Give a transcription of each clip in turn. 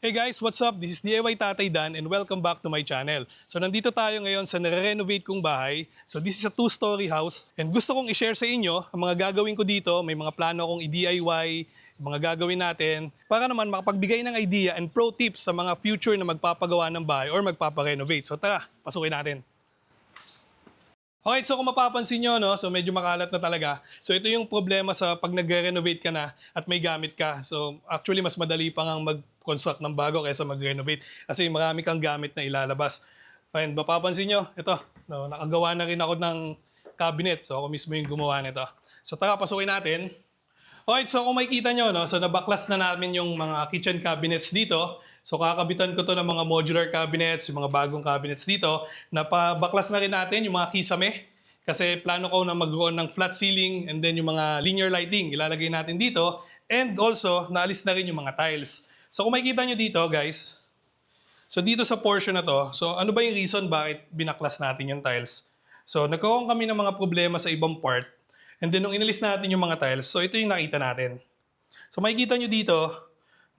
Hey guys, what's up? This is DIY Tatay Dan and welcome back to my channel. So nandito tayo ngayon sa nare-renovate kong bahay. So this is a two-story house and gusto kong i-share sa inyo ang mga gagawin ko dito. May mga plano akong i-DIY, mga gagawin natin para naman makapagbigay ng idea and pro tips sa mga future na magpapagawa ng bahay or magpaparenovate. So tara, pasukin natin. Okay, so kung mapapansin nyo, no, so medyo makalat na talaga. So ito yung problema sa pag nagre-renovate ka na at may gamit ka. So actually, mas madali pa nga mag-construct ng bago kaysa mag-renovate. Kasi marami kang gamit na ilalabas. And mapapansin nyo, ito, no, nakagawa na rin ako ng cabinet. So ako mismo yung gumawa nito. So tara, pasukin natin. Okay, so kung makikita nyo, no, so nabaklas na namin yung mga kitchen cabinets dito. So kakabitan ko to ng mga modular cabinets, yung mga bagong cabinets dito. Napabaklas na rin natin yung mga kisame. Kasi plano ko na magkaroon ng flat ceiling and then yung mga linear lighting, ilalagay natin dito. And also, naalis na rin yung mga tiles. So kung makikita nyo dito, guys, so dito sa portion na to, so ano ba yung reason bakit binaklas natin yung tiles? So nagkaroon kami ng mga problema sa ibang part. And then nung inalis natin yung mga tiles, so ito yung nakita natin. So makikita nyo dito,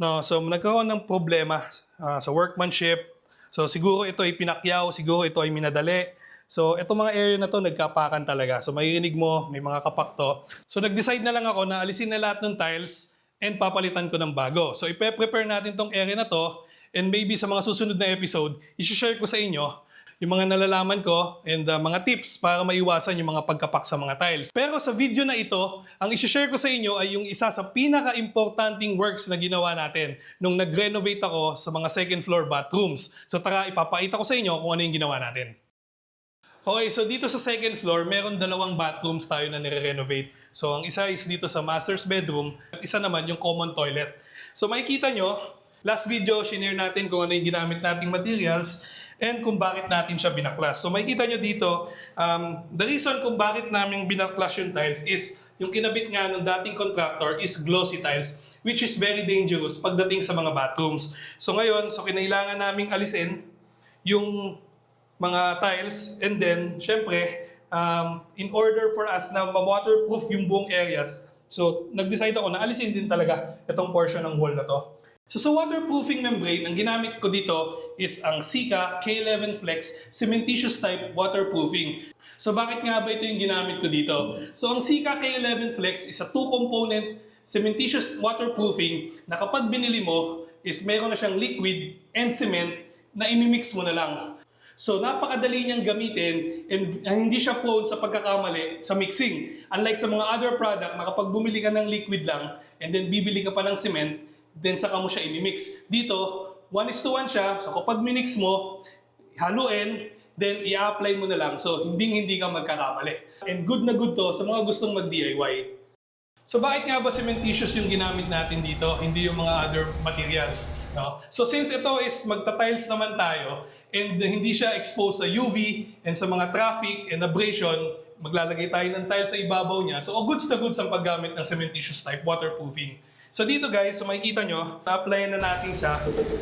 no, so nagkaroon ng problema ah, sa workmanship. So siguro ito ay pinakyaw, siguro ito ay minadali. So itong mga area na to nagkapakan talaga. So maririnig mo, may mga kapakto. So nag-decide na lang ako na alisin na lahat ng tiles and papalitan ko ng bago. So ipe-prepare natin tong area na to and maybe sa mga susunod na episode, isi-share ko sa inyo yung mga nalalaman ko and uh, mga tips para maiwasan yung mga pagkapak sa mga tiles. Pero sa video na ito, ang isi-share ko sa inyo ay yung isa sa pinaka-importanting works na ginawa natin nung nag-renovate ako sa mga second floor bathrooms. So tara, ipapakita ko sa inyo kung ano yung ginawa natin. Okay, so dito sa second floor, meron dalawang bathrooms tayo na nire-renovate. So ang isa is dito sa master's bedroom at isa naman yung common toilet. So makikita nyo, last video, shinare natin kung ano yung ginamit nating materials and kung bakit natin siya binaklas. So makikita nyo dito, um, the reason kung bakit namin binaklas yung tiles is yung kinabit nga ng dating contractor is glossy tiles which is very dangerous pagdating sa mga bathrooms. So ngayon, so kinailangan naming alisin yung mga tiles and then syempre um, in order for us na ma-waterproof yung buong areas so nag-decide ako na alisin din talaga itong portion ng wall na to. So sa waterproofing membrane, ang ginamit ko dito is ang Sika K11 Flex cementitious type waterproofing. So bakit nga ba ito yung ginamit ko dito? So ang Sika K11 Flex is a two-component cementitious waterproofing na kapag binili mo is meron na siyang liquid and cement na imimix mo na lang. So napakadali niyang gamitin and uh, hindi siya prone sa pagkakamali sa mixing. Unlike sa mga other product na kapag bumili ka ng liquid lang and then bibili ka pa ng cement, then saka mo siya inimix. Dito, 1 is to 1 siya. So kapag minix mo, haluin, then i-apply mo na lang. So hindi hindi ka magkakamali. And good na good to sa mga gustong mag-DIY. So bakit nga ba cementitious yung ginamit natin dito, hindi yung mga other materials? No? So since ito is magta-tiles naman tayo and hindi siya exposed sa UV and sa mga traffic and abrasion, maglalagay tayo ng tiles sa ibabaw niya. So goods na goods ang paggamit ng cementitious type waterproofing. So dito guys, so makikita nyo, na-apply na natin siya.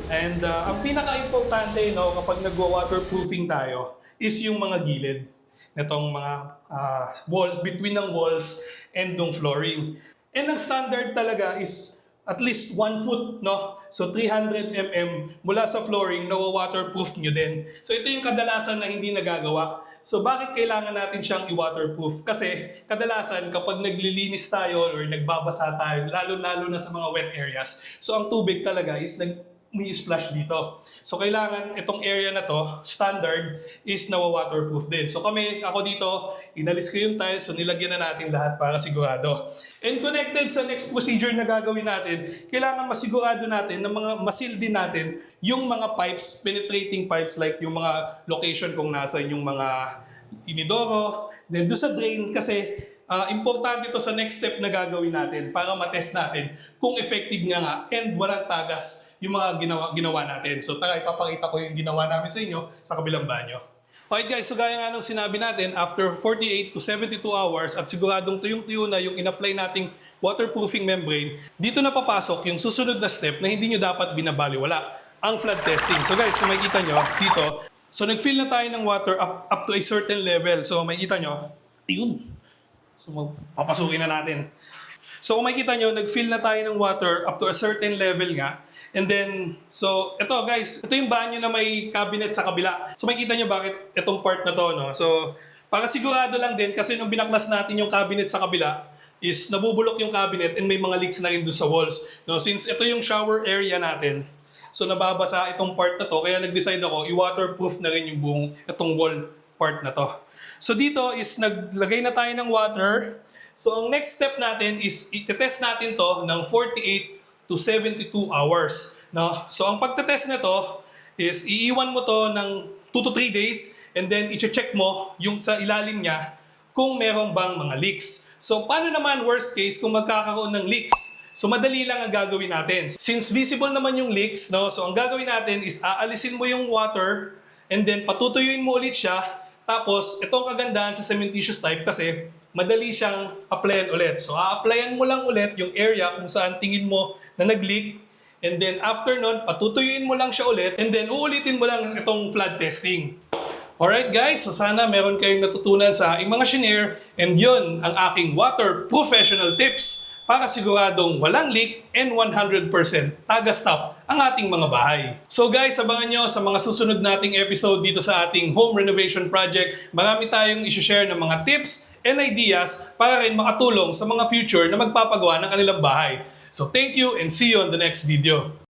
And uh, ang pinaka-importante no, kapag nagwa-waterproofing tayo is yung mga gilid nitong mga ah, walls, between ng walls and ng flooring. And ang standard talaga is at least 1 foot, no? So 300 mm mula sa flooring, nawa-waterproof nyo din. So ito yung kadalasan na hindi nagagawa. So bakit kailangan natin siyang i-waterproof? Kasi kadalasan kapag naglilinis tayo or nagbabasa tayo, lalo-lalo na sa mga wet areas, so ang tubig talaga is nag splash dito. So kailangan itong area na to, standard, is nawa-waterproof din. So kami, ako dito, inalis ko yung tiles, so nilagyan na natin lahat para sigurado. And connected sa next procedure na gagawin natin, kailangan masigurado natin na mga masil din natin yung mga pipes, penetrating pipes like yung mga location kung nasa yung mga inidoro, then do sa drain kasi Ah, importante ito sa next step na gagawin natin para matest natin kung effective nga nga and walang tagas yung mga ginawa, ginawa natin. So tara, ipapakita ko yung ginawa namin sa inyo sa kabilang banyo. Okay guys, so gaya nga nung sinabi natin, after 48 to 72 hours at siguradong tuyong-tuyo na yung in-apply nating waterproofing membrane, dito na papasok yung susunod na step na hindi nyo dapat binabaliwala, ang flood testing. So guys, kung makikita nyo dito, so nag-fill na tayo ng water up, up to a certain level. So makikita nyo, ayun, So, papasukin na natin. So kung makikita nyo, nag-fill na tayo ng water up to a certain level nga. And then, so ito guys, ito yung banyo na may cabinet sa kabila. So makikita nyo bakit itong part na to, no? So para sigurado lang din, kasi nung binaklas natin yung cabinet sa kabila, is nabubulok yung cabinet and may mga leaks na rin doon sa walls. No, since ito yung shower area natin, so nababasa itong part na to, kaya nag-decide ako, i-waterproof na rin yung buong itong wall part na to. So dito is naglagay na tayo ng water. So ang next step natin is i-test natin to ng 48 to 72 hours. No? So ang pagtetest nito is iiwan mo to ng 2 to 3 days and then i-check mo yung sa ilalim niya kung meron bang mga leaks. So paano naman worst case kung magkakaroon ng leaks? So madali lang ang gagawin natin. Since visible naman yung leaks, no? So ang gagawin natin is aalisin mo yung water and then patutuyuin mo ulit siya. Tapos itong kagandahan sa cementitious type kasi madali siyang applyan ulit. So a-applyan mo lang ulit yung area kung saan tingin mo na nag-leak. And then after nun, patutuyuin mo lang siya ulit. And then uulitin mo lang itong flood testing. Alright guys, so sana meron kayong natutunan sa aking mga shinare. And yun ang aking water professional tips para siguradong walang leak and 100% taga-stop ang ating mga bahay. So guys, abangan nyo sa mga susunod nating episode dito sa ating home renovation project. Marami tayong isi-share ng mga tips and ideas para rin makatulong sa mga future na magpapagawa ng kanilang bahay. So thank you and see you on the next video.